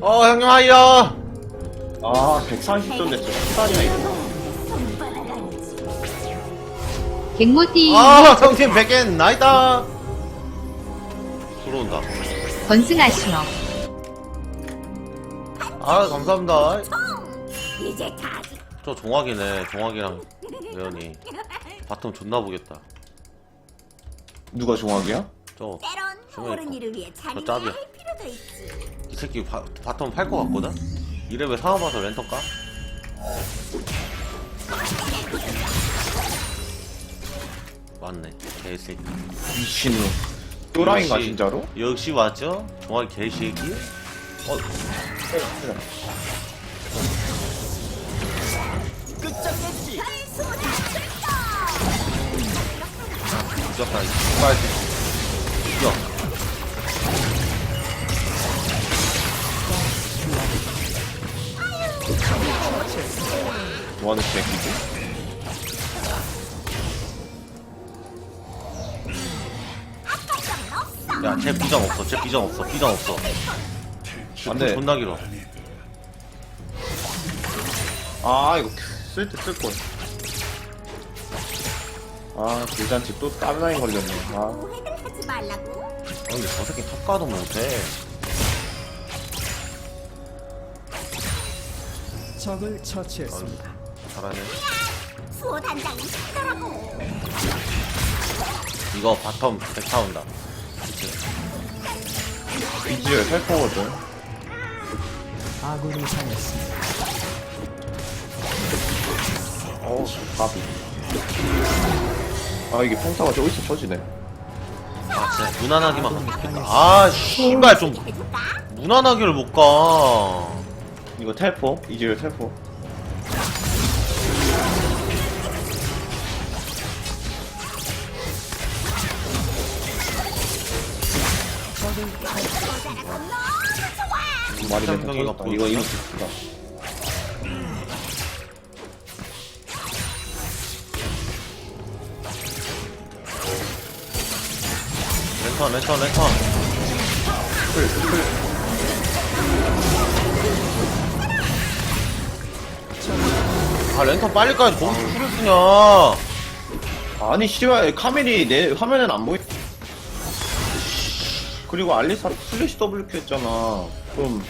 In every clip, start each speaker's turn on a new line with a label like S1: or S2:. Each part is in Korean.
S1: 어 형님 하이요
S2: 아 130도인데 진짜 시간이야 이거
S3: 갱모띠
S1: 아 형님 백엔 나이다 들어온다
S3: 건승하시오.
S1: 아 감사합니다
S4: 이제
S1: 저 종학이네 종학이랑 레온이 바텀 존나 보겠다
S2: 누가 종학이야?
S1: 저
S4: 때론
S1: 그러니까.
S4: 어른이를 위해 잔인해야
S1: 짭이야.
S4: 할 필요도 있지.
S1: 이 새끼 바, 바텀 팔 것 같거든? 이래왜 상황 봐서 랜턴 까? 맞네 개새끼
S2: 미친놈 또라이인가
S1: 역시-
S2: 진짜로?
S1: 역시 맞죠? 종학이 개새끼? 어 죽였다 이 씨발 죽여
S2: 뭐하는 새끼지?
S1: 야쟤 비장 없어. 쟤 비장 없어. 비장 없어.
S2: 안돼
S1: 존나 길어.
S2: 아 이거 쓸 때 쓸걸 아 불잔치 또 다른 라인 걸렸네. 아.
S1: 아, 근데 저 새끼 탑 가도 못해
S5: 적을 처치했습니다.
S1: 잘하네
S4: 수호 단장이 시키더라고.
S1: 이거 바텀 백타 온다
S2: 비주얼 살포거든
S5: 아군이 당했습니다.
S2: 어우 가비 아 이게 평타가 저기서 터지네
S1: 아 진짜 무난하기만 하면 좋겠다 아 씨발 좀
S4: 해줄까?
S1: 무난하기를 못 가
S2: 이거 텔포? 이즈얼 텔포? 멘트
S1: 삼성이가
S2: 터졌다 이거 이거? 좋다.
S1: 랜턴 랜턴 랜턴 아 랜턴 빨리 까지 거기서 풀을 쓰냐
S2: 아니 씨발 카멜이 내 화면엔 안 보이 그리고 알리사 슬래시 WQ 했잖아 그럼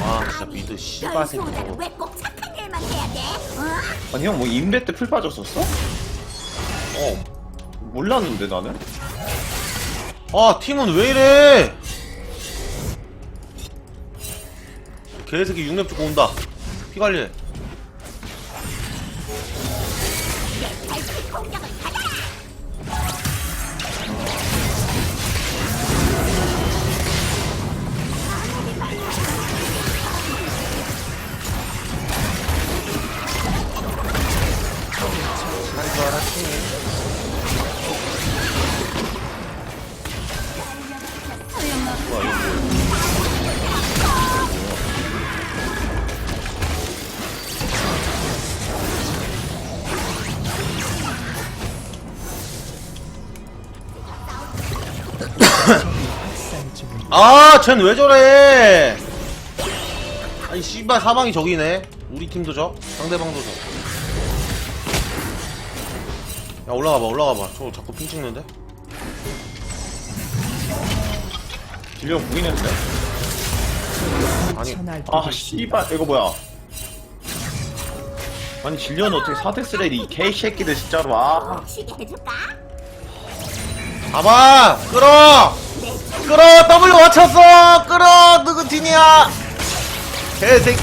S1: 아 진짜 미드 씨발
S4: 널
S1: 새끼
S4: 수호자는
S1: 저거
S4: 왜꼭 착한 일만 해야 돼? 어?
S2: 아니 형 뭐 임대 때 풀 빠졌었어?
S1: 어.
S2: 몰랐는데 나는
S1: 아 팀은 왜 이래 개새끼 6렙 주고 온다. 피 관리해
S4: 아,
S1: 쟨 왜 저래? 아니, 씨발, 사망이 저기네. 우리 팀도 저, 상대방도 저. 야, 올라가봐, 올라가봐. 저 자꾸 핑 찍는데?
S2: 질병 보이는데
S1: 아니,
S2: 아 씨발 이거 뭐야 아니 질리언 어떻게 사덱스레 이 개새끼들 진짜로 아
S4: 쉬게 해줄까?
S1: 가봐! 끌어! 끌어! W 맞췄어! 끌어! 누구 팀이야? 개새끼.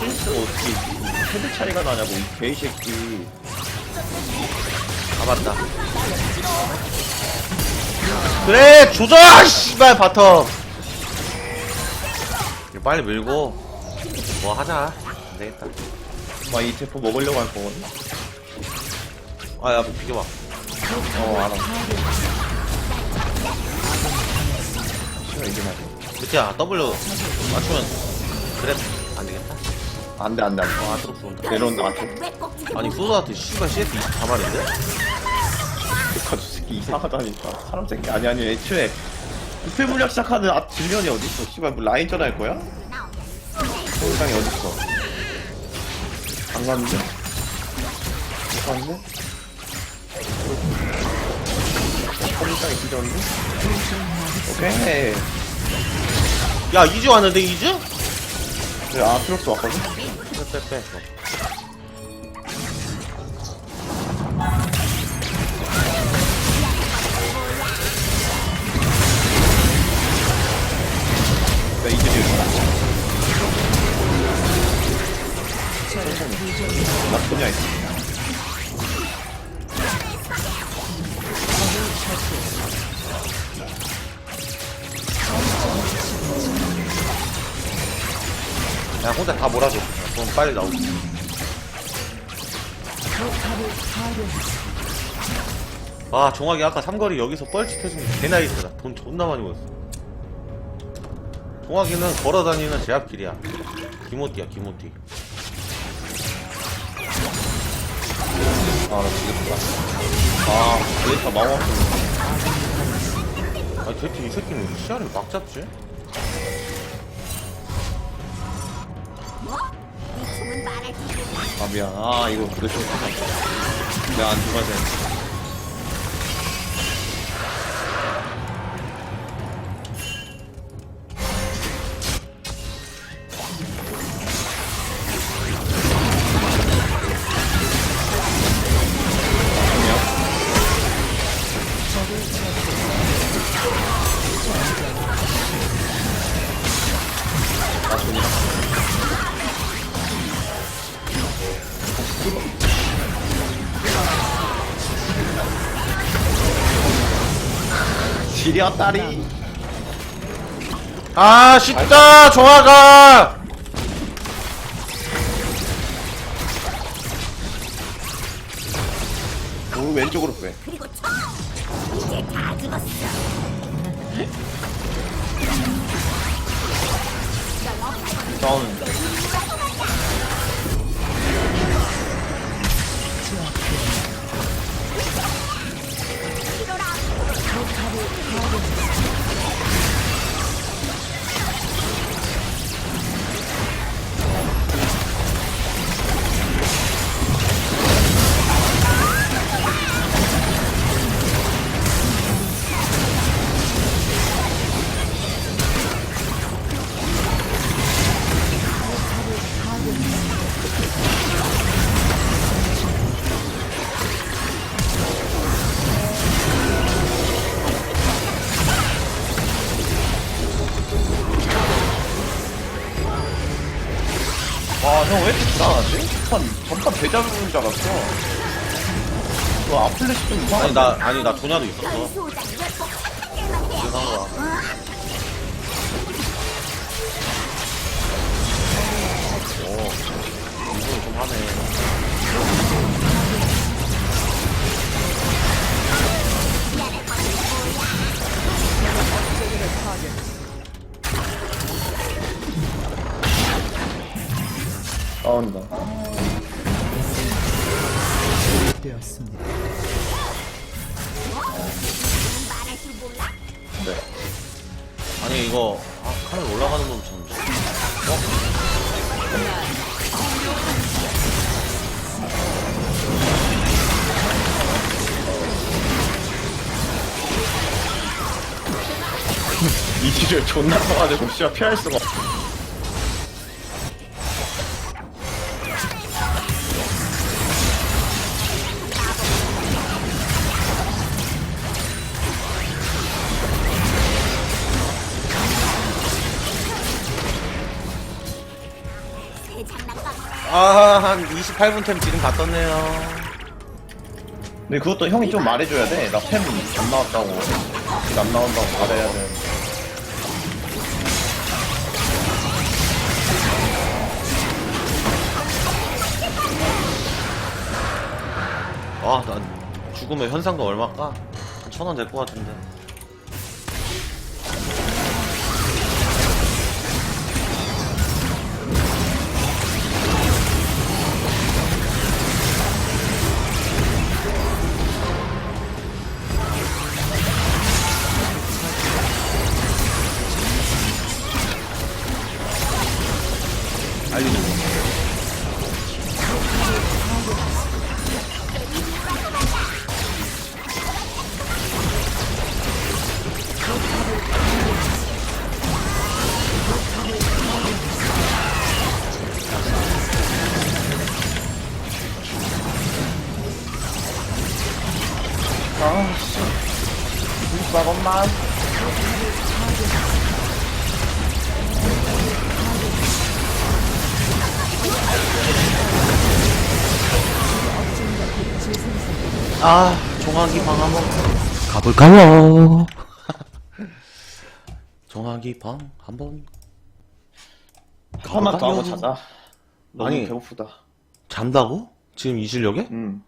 S2: 실수 어떻게 헤드 차이가 나냐고 이 개새끼
S1: 잡았다. 그래! 조져! 씨발, 바텀! 빨리 밀고, 뭐 하자. 안 되겠다.
S2: 아이 대포 먹으려고 할 거거든
S1: 아, 야, 비켜봐.
S2: 어 알아 싫어 이게 말이야
S1: 그치야, W 맞추면, 그래. 안 되겠다.
S2: 안 돼, 안 돼, 안 돼.
S1: 어, 아트록스 온다.
S2: 내려온다,
S4: 지금
S1: 아니, 소드한테 씨발 CS 24발인데?
S2: 가주 새끼 이상하다니까. 사람 새끼. 아니, 아니, 애초에. 부패 물약 시작하는 아, 질련이 어딨어. 씨발, 뭐 라인전 할 거야? 서울장이 어딨어? 안 갔는데? 못 갔는데? 서울장이 뒤졌는데? 오케이.
S1: 야, 이즈 왔는데, 이즈?
S2: 그래, 아, 트럭스 왔거든?
S1: 빼, 빼, 빼.
S2: 나 이제 뒤에 나 그냥 있어.
S1: 야, 혼자 다 몰아줘. 그럼 빨리 나오고. 아, 종학이 아까 삼거리 여기서 뻘짓해준 게 개나이스다. 돈 존나 많이 벌었어. 종학이는 걸어다니는 제압길이야. 기모띠야, 기모띠.
S2: 아, 나 지겠다. 아, 데이터 마법
S1: 아니, 대체 이 새끼는 왜 시야를 막 잡지?
S4: 뭐?
S2: 아, 미안. 아, 이거 늦었어. 내가 안 죽어야 돼. 아, 딸이
S1: 아, 쉽다, 종학아!
S2: 오 왼쪽으로 빼
S4: 그리고 쳐! 이제 다 죽었어.
S2: 싸우는 전판 전판 대자뷰인 줄 알았어 너 아플래시 좀 이상하네
S1: 아니, 나, 아니, 나 조냐도 있었어. 이상한 거야. 오, 이거 좀 하네.
S2: 싸운다
S5: 되었습니다.
S2: 네
S1: 아니, 이거, 아, 카메라 올라가는 거 쳤는데.
S2: 이지를 존나 커가지고 씨발 피할 수가 없어
S1: 아, 한 28분 템 지금 다 떴네요.
S2: 근데 그것도 형이 좀 말해줘야 돼 나 템 안 나왔다고 안 나온다고 말해야 돼
S1: 아, 난 죽으면 현상금 얼마까? 한 천 원 될 것 같은데.
S2: 잠깐만.
S1: 아 종아기 방 한번
S6: 가볼까요?
S1: 종아기 방 한번
S2: 하나만 더 하고? 자자. 너무
S1: 아니.
S2: 배고프다.
S1: 잔다고? 지금 이 실력에?
S2: 응.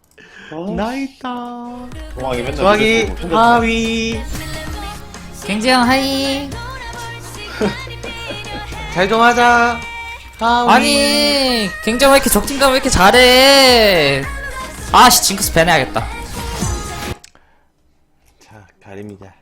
S1: 나있다
S2: 종아기 맨날
S1: 종아기
S2: 그랬고, 편집-
S1: 하위
S6: 갱지형 하이.
S1: 잘 좀 하자 하위
S6: 아니, 갱지형 왜 이렇게 적진감 왜 이렇게 잘해? 아씨, 징크스 배내야겠다.
S1: 자 가립니다